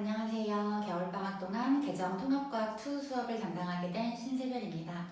안녕하세요. 겨울방학 동안 개정 통합과학 2 수업을 담당하게 된 신세별입니다.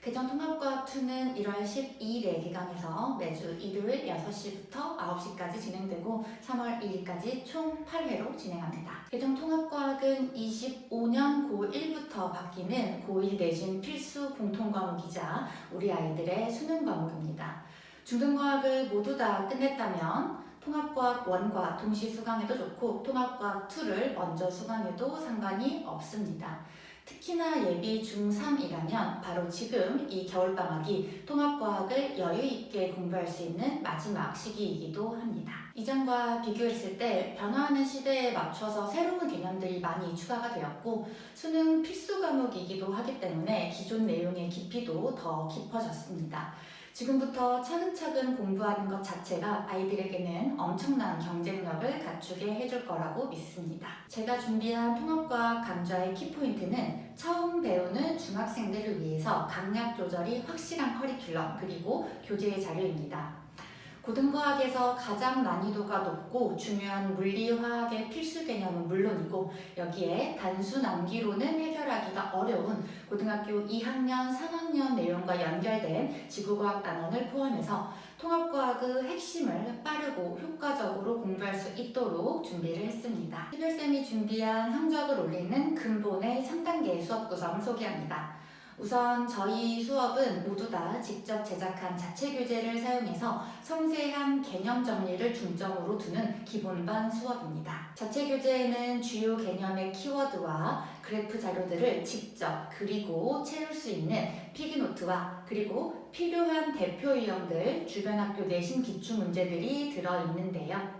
개정 통합과학 2는 1월 12일에 개강해서 매주 일요일 6시부터 9시까지 진행되고 3월 2일까지 총 8회로 진행합니다. 개정 통합과학은 25년 고1부터 바뀌는 고1 내신 필수 공통과목이자 우리 아이들의 수능 과목입니다. 중등과학을 모두 다 끝냈다면 통합과학 1과 동시 수강해도 좋고 통합과학 2를 먼저 수강해도 상관이 없습니다. 특히나 예비 중3이라면 바로 지금 이 겨울방학이 통합과학을 여유있게 공부할 수 있는 마지막 시기이기도 합니다. 이전과 비교했을 때 변화하는 시대에 맞춰서 새로운 개념들이 많이 추가가 되었고 수능 필수 과목이기도 하기 때문에 기존 내용의 깊이도 더 깊어졌습니다. 지금부터 차근차근 공부하는 것 자체가 아이들에게는 엄청난 경쟁력을 갖추게 해줄 거라고 믿습니다. 제가 준비한 통합과학 강좌의 키포인트는 처음 배우는 중학생들을 위해서 강약 조절이 확실한 커리큘럼 그리고 교재 자료입니다. 고등과학에서 가장 난이도가 높고 중요한 물리, 화학의 필수 개념은 물론이고 여기에 단순 암기로는 해결하기가 어려운 고등학교 2학년, 3학년 내용과 연결된 지구과학 단원을 포함해서 통합과학의 핵심을 빠르고 효과적으로 공부할 수 있도록 준비를 했습니다. 시별쌤이 준비한 성적을 올리는 근본의 3단계 수업 구성을 소개합니다. 우선 저희 수업은 모두 다 직접 제작한 자체 교재를 사용해서 섬세한 개념 정리를 중점으로 두는 기본반 수업입니다. 자체 교재에는 주요 개념의 키워드와 그래프 자료들을 직접 그리고 채울 수 있는 필기노트와 그리고 필요한 대표 유형들 주변 학교 내신 기출 문제들이 들어 있는데요.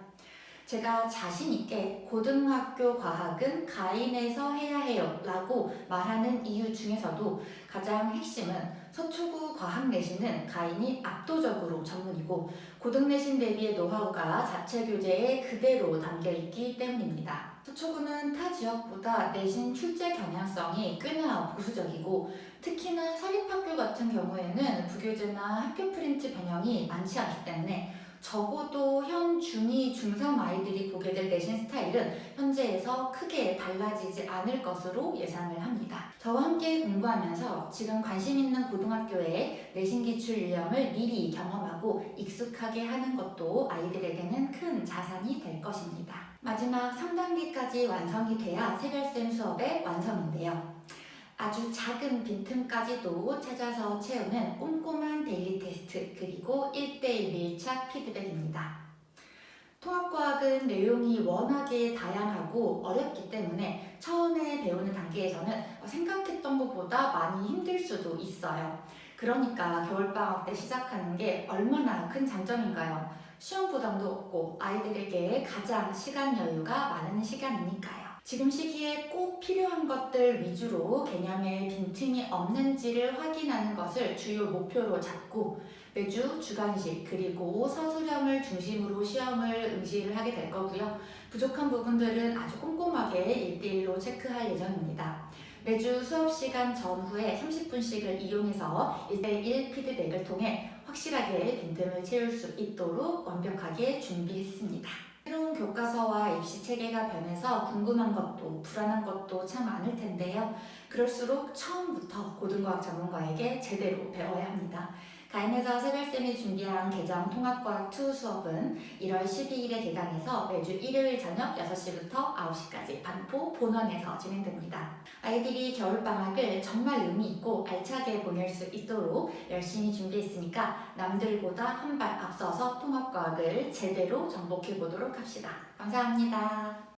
제가 자신 있게 고등학교 과학은 가인에서 해야 해요 라고 말하는 이유 중에서도 가장 핵심은 서초구 과학 내신은 가인이 압도적으로 전문이고 고등 내신 대비의 노하우가 자체 교재에 그대로 담겨 있기 때문입니다. 서초구는 타 지역보다 내신 출제 경향성이 꽤나 보수적이고 특히나 사립학교 같은 경우에는 부교재나 학교 프린트 변형이 많지 않기 때문에 적어도 현 중2, 중3 아이들이 보게 될 내신 스타일은 현재에서 크게 달라지지 않을 것으로 예상을 합니다. 저와 함께 공부하면서 지금 관심 있는 고등학교의 내신 기출 유형을 미리 경험하고 익숙하게 하는 것도 아이들에게는 큰 자산이 될 것입니다. 마지막 3단계까지 완성이 돼야 세별쌤 수업의 완성인데요. 아주 작은 빈틈까지도 찾아서 채우는 꼼꼼한 데일리 테스트 그리고 1대1 밀착 피드백입니다. 통합과학은 내용이 워낙에 다양하고 어렵기 때문에 처음에 배우는 단계에서는 생각했던 것보다 많이 힘들 수도 있어요. 그러니까 겨울방학 때 시작하는 게 얼마나 큰 장점인가요? 시험 부담도 없고 아이들에게 가장 시간 여유가 많은 시간이니까요. 지금 시기에 꼭 필요한 것들 위주로 개념에 빈틈이 없는지를 확인하는 것을 주요 목표로 잡고 매주 주관식 그리고 서술형을 중심으로 시험을 응시를 하게 될 거고요. 부족한 부분들은 아주 꼼꼼하게 1대1로 체크할 예정입니다. 매주 수업 시간 전후에 30분씩을 이용해서 1대1 피드백을 통해 확실하게 빈틈을 채울 수 있도록 완벽하게 준비했습니다. 교과서와 입시 체계가 변해서 궁금한 것도 불안한 것도 참 많을 텐데요. 그럴수록 처음부터 고등과학 전문가에게 제대로 배워야 합니다. 가인에서 세별쌤이 준비한 개정 통합과학 2 수업은 1월 12일에 개강해서 매주 일요일 저녁 6시부터 9시까지 반포 본원에서 진행됩니다. 아이들이 겨울방학을 정말 의미있고 알차게 보낼 수 있도록 열심히 준비했으니까 남들보다 한 발 앞서서 통합과학을 제대로 정복해 보도록 합시다. 감사합니다.